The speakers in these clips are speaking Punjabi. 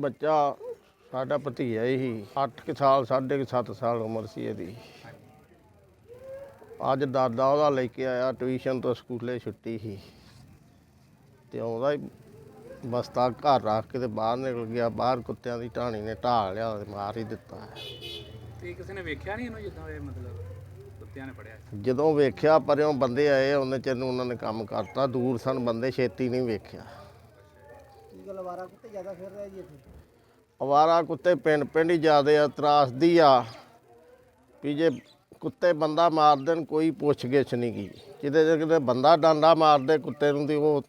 ਬੱਚਾ ਸਾਡਾ ਭਤੀਜਾ ਹੀ 8 ਸਾਲ ਸਾਢੇ ਕੁ ਸੱਤ ਸਾਲ ਉਮਰ ਸੀ ਇਹਦੀ। ਅੱਜ ਦਾਦਾ ਉਹਦਾ ਲੈ ਕੇ ਆਇਆ ਟਿਊਸ਼ਨ ਤੋਂ ਸਕੂਲੇ ਛੁੱਟੀ ਸੀ। ਤੇ ਆਉਂਦਾ ਹੀ ਬਸਤਾ ਘਰ ਰੱਖ ਕੇ ਤੇ ਬਾਹਰ ਨਿਕਲ ਗਿਆ। ਬਾਹਰ ਕੁੱਤਿਆਂ ਦੀ ਢਾਣੀ ਨੇ ਢਾਲ ਲਿਆ ਤੇ ਮਾਰ ਹੀ ਦਿੱਤਾ। ਤੇ ਕਿਸੇ ਨੇ ਵੇਖਿਆ ਨਹੀਂ ਇਹਨੂੰ ਜਿੱਦਾਂ ਇਹ ਮਤਲਬ ਕੁੱਤਿਆਂ ਨੇ ਫੜਿਆ? ਜਦੋਂ ਵੇਖਿਆ ਪਰਿਓਂ ਬੰਦੇ ਆਏ ਉਹਨੇ ਚਿਰ ਨੂੰ ਉਹਨਾਂ ਨੇ ਕੰਮ ਕਰਤਾ। ਦੂਰ ਸਨ ਬੰਦੇ ਛੇਤੀ ਨਹੀਂ ਵੇਖਿਆ। ਕੀ ਗੱਲ ਕੁੱਤੇ ਜ਼ਿਆਦਾ ਫਿਰ ਰਿਹਾ ਜੀ ਇੱਥੇ? ਅਵਾਰਾ ਕੁੱਤੇ ਪਿੰਡ ਪਿੰਡ ਹੀ ਜ਼ਿਆਦੇ ਆ ਤਰਾਸਦੀ ਆ। ਵੀ ਜੇ ਕੁੱਤੇ ਬੰਦਾ ਮਾਰ ਦੇਣ, ਕੋਈ ਪੁੱਛਗਿੱਛ ਨਹੀਂ ਕੀ ਕਿਤੇ ਜੇ ਕਿਤੇ ਬੰਦਾ ਡਾਂਡਾ ਮਾਰਦੇ ਕੁੱਤੇ ਨੂੰ ਤੇ ਉਹ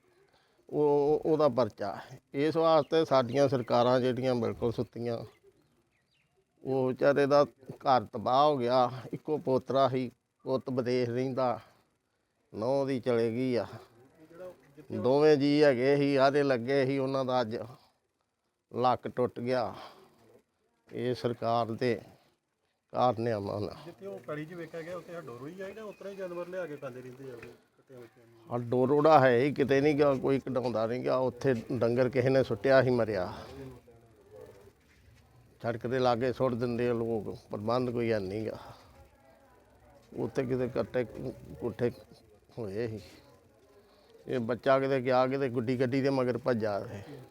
ਉਹ, ਉਹਦਾ ਪਰਚਾ। ਇਸ ਵਾਸਤੇ ਸਾਡੀਆਂ ਸਰਕਾਰਾਂ ਜਿਹੜੀਆਂ ਬਿਲਕੁਲ ਸੁੱਤੀਆਂ। ਉਹ ਵਿਚਾਰੇ ਦਾ ਘਰ ਤਬਾਹ ਹੋ ਗਿਆ। ਇੱਕੋ ਪੋਤਰਾ ਸੀ ਪੁੱਤ ਵਿਦੇਸ਼ ਰਹਿੰਦਾ। ਨੌ ਦੀ ਚਲੇ ਗਈ ਆ। ਦੋਵੇਂ ਜੀ ਹੈਗੇ ਸੀ ਆਦੇ ਲੱਗੇ ਸੀ ਉਹਨਾਂ ਦਾ ਅੱਜ ਲੱਕ ਟੁੱਟ ਗਿਆ। ਇਹ ਸਰਕਾਰ ਦੇ ਕਾਰਨਾਮਾ ਨਾਲ। ਜਿੱਥੇ ਉਹ ਕੜੀ 'ਚ ਵੇਖਿਆ ਗਿਆ ਉੱਥੇ ਡੋਰੂ ਹੀ ਉਤਰਾ ਹੀ ਜਾਨਵਰ ਲਿਆ ਕੇ ਖਾਂਦੇ ਰਹਿੰਦੇ ਆ ਉਹ ਕੁੱਤਿਆਂ ਵਿੱਚ ਆ ਡੋਰੋੜਾ ਹੈ ਹੀ ਕਿਤੇ ਨਹੀਂ ਗਿਆ ਕੋਈ ਕਢਾਉਂਦਾ ਨਹੀਂ ਗਿਆ ਉੱਥੇ ਡੰਗਰ ਕਿਸੇ ਨੇ ਸੁੱਟਿਆ ਹੀ ਮਰਿਆ। ਸੜਕ ਦੇ ਲਾਗੇ ਸੁੱਟ ਦਿੰਦੇ ਆ ਲੋਕ ਪ੍ਰਬੰਧ ਕੋਈ ਹੈ ਨਹੀਂ ਗਾ। ਉੱਥੇ ਕਿਤੇ ਕੱਟੇ ਕੁੱਠੇ ਹੋਏ ਸੀ। ਇਹ ਬੱਚਾ ਕਿਤੇ ਗਿਆ ਕਿਤੇ ਗੁੱਡੀ ਗੱਡੀ ਦੇ ਮਗਰ ਭੱਜਾ ਰਿਹਾ।